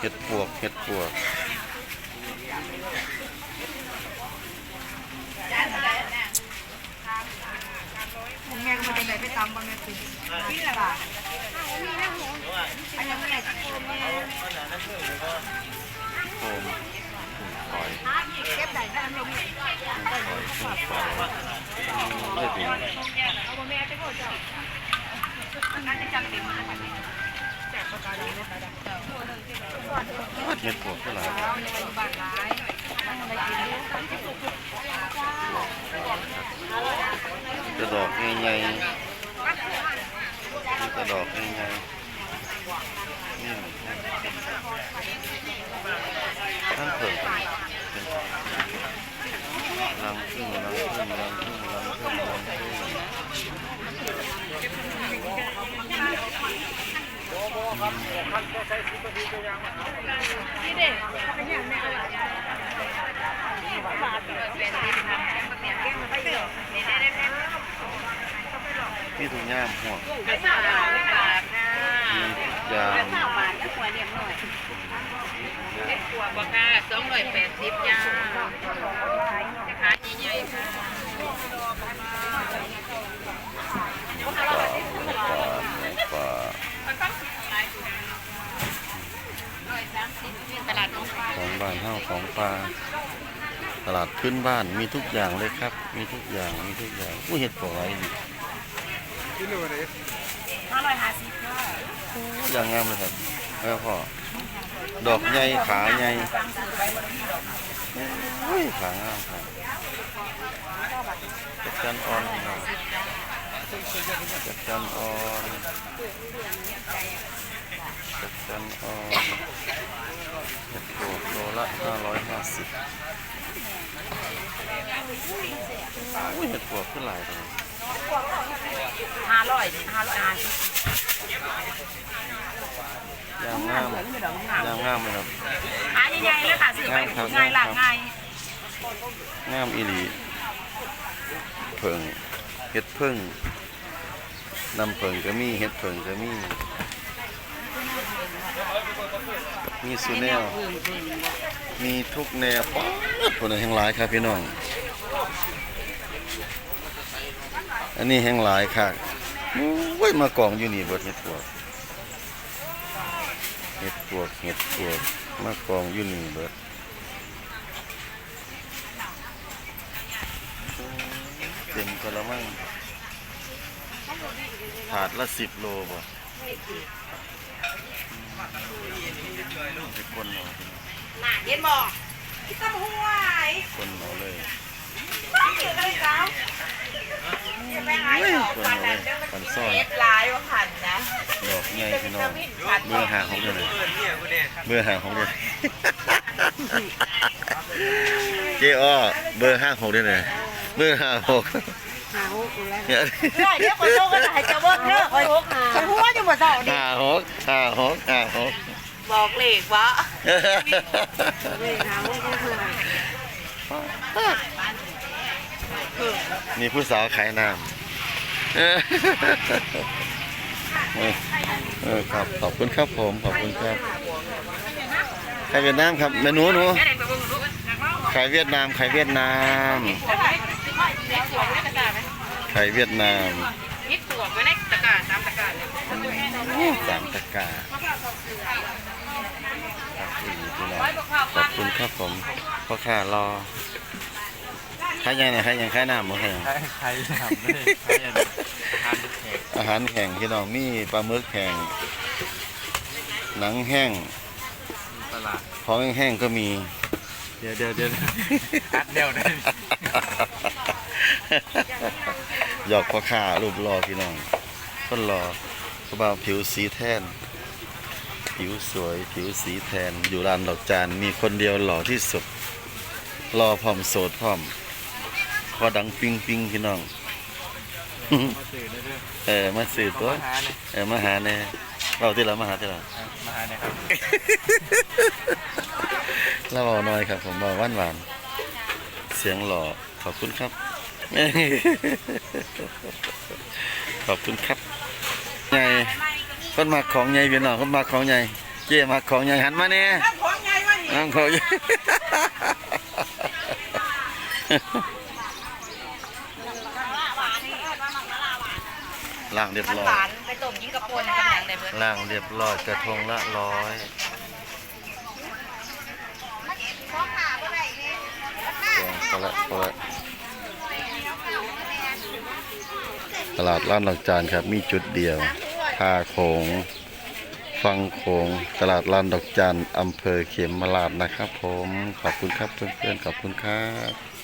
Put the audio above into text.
เห็ดปวกเห็ดปวกผมแม่ก็มาเป็นไหนไปตำบางนาทีนี่แหละค่ะอันยังไม่ไหนจะโกงแม่โคมปล่อยเก็บไหนได้ไม่มีปล่อยขึ้นปล่อยไม่ได้เป็นเอาแม่ไปโกจ้าอันจะจำเต็มมาแจกประกาศเลยน เห็ดปวกเท่าไหร่เอาในบ้ยมันอะไรกินกระดอกใหญ่ๆนี่กระดอกใหญ่ๆนี่ท่านเผิ่งเป็นรังพึ่งรังพึ่งรังพึ่งรังพึ่งรังพึ่ง นี่เด็กเป็นอย่างแม่บาทเป็นที่ทำเมียนแก้มาไปเถอะนี่ได้ได้แม่มีถุงย่ามหัวกไม่สาวไม่บาทนะมียางสาวบาทจะควรเลี้ยงหน่อยเล็กกว่าบ่ค่ะสองร้อยแปดสิบยาจะขายใหญ่ๆค่ะ ปลาปลา ตลาดน้องฟ้า ของ บ้านเฮาของปลาตลาดพื้นบ้านมีทุกอย่างเลยครับ มีทุกอย่างมีทุกอย่างอู้เห็ดปล่อยนี่ห้าร้อยห้าสิบค่ะอย่างงามเลยครับแล้วก็ดอกใหญ่ขาใหญ่โอ้ยขางามครับจัดจันอ่อนครับจัดจันอ่อน จัดจันออเห็ดโขกโลละห้าร้อยห้าสิบอุ้ยเห็ดปวกขึ้นหลายเลยห้าร้อยห้าร้อยห้าสิบยางงามยางงามเลยครับหาใหญ่ๆเลยค่ะสื่อไปง่ายหลักง่ายงามอีหลีเพิงเห็ดเพิ่งน้ำเพิงก็มีเห็ดเพิงก็มี มีสุแนว มีทุกแนวป๊าดคนแห่งหลายครับพี่น้อง อันนี้แห่งหลายค่ะโอ้ยมากองอยู่นี่เบิดเห็ดปวกเห็ดปวกเห็ดปวกมากองอยู่นี่เบิดเต็มกระมังถาดละสิบโลบ่ไป คนเอาหนาเย็นบอกคิดตำหวยคนเอาเลยบ้าเกี่ยวกันแล้วจะไปหาดอกวันนั้นเรื่องมันกินเม็ดลายว่าผันนะดอกใหญ่พี่น้องเบอร์หาของเดือนไหนเบอร์หาของเดือนเจ้อ้อเบอร์ห้าหกเดือนไหนเบอร์ห้าหกหาหกแล้วเนี่ยเรื่อยเดี๋ยวคนโตก็จะให้เจ้าเบิ้งเด้อคอยหกหาคอยหัวจะหมดเสาดิห้าหกห้าหกห้าหก บอกเลขวะเลขหาหกก็คือมีผู้สาวขายน้ำเออเออครับขอบคุณครับผม ขอบคุณครับขายเวียดนามครับเมนูหนูแม่เด็กไปเบิ้งลูกนักร้องขายเวียดนามขายเวียดนามแล้วไปเด็กตัวไม่ได้ตะการไหมขายเวียดนามนิดตัวไม่ได้ตะการตามตะการเลยสามตะกร้าครับพี่น้อง ขอบคุณครับผมพ่อค้ารอขายยังไงขายยังขายน้ำบ่ขายยังใครใครทำไม่ได้ใครจะทานแขกอาหารแห้งพี่น้องมีปลาหมึกแห้งหนังแห้งตลาดของแห้งๆก็มี เดี๋ยวเดี๋ยวเดี๋ยวคัดเดียวได้หยอกพ่อค้ารูปรอพี่น้องคนรอเขาบอกผิวสีแทน ผิวสวยผิวสีแทนอยู่ร้านดอกจานมีคนเดียวหล่อที่สุดรอพร้อมโสดพร้อมคอดังปิงปิงพี่น้องมาสื่อได้ด้วยเออมาสื่อตัวมาหาเนี่ยเออมาหาแน่เราที่เรามาหาที่เราอะมาหาเนี่ยครับเราเอาน้อยครับ ผมบอกหวานหวานๆเสียงหล่อขอบคุณครับ ขอบคุณครับใหญ่ คนมาของใหญ่เวียนหนอคนมาของใหญ่เจ๊มาของยังหันมาเนี่ยน้ำของไงวะนี่น้ำของยังล่างเรียบมันร้อหวายนไปต้มยิงกระปนกำลังได้เบิดล่างเรียบร้อยกระทงละร้อยพอละพอละตลาดร้านหลักจานครับมีจุดเดียว ท่าโขงฟังโขงตลาดร้านดอกจันอำเภอเขมราชนะครับ ผมขอบคุณครับเพื่อนๆขอบคุณครับ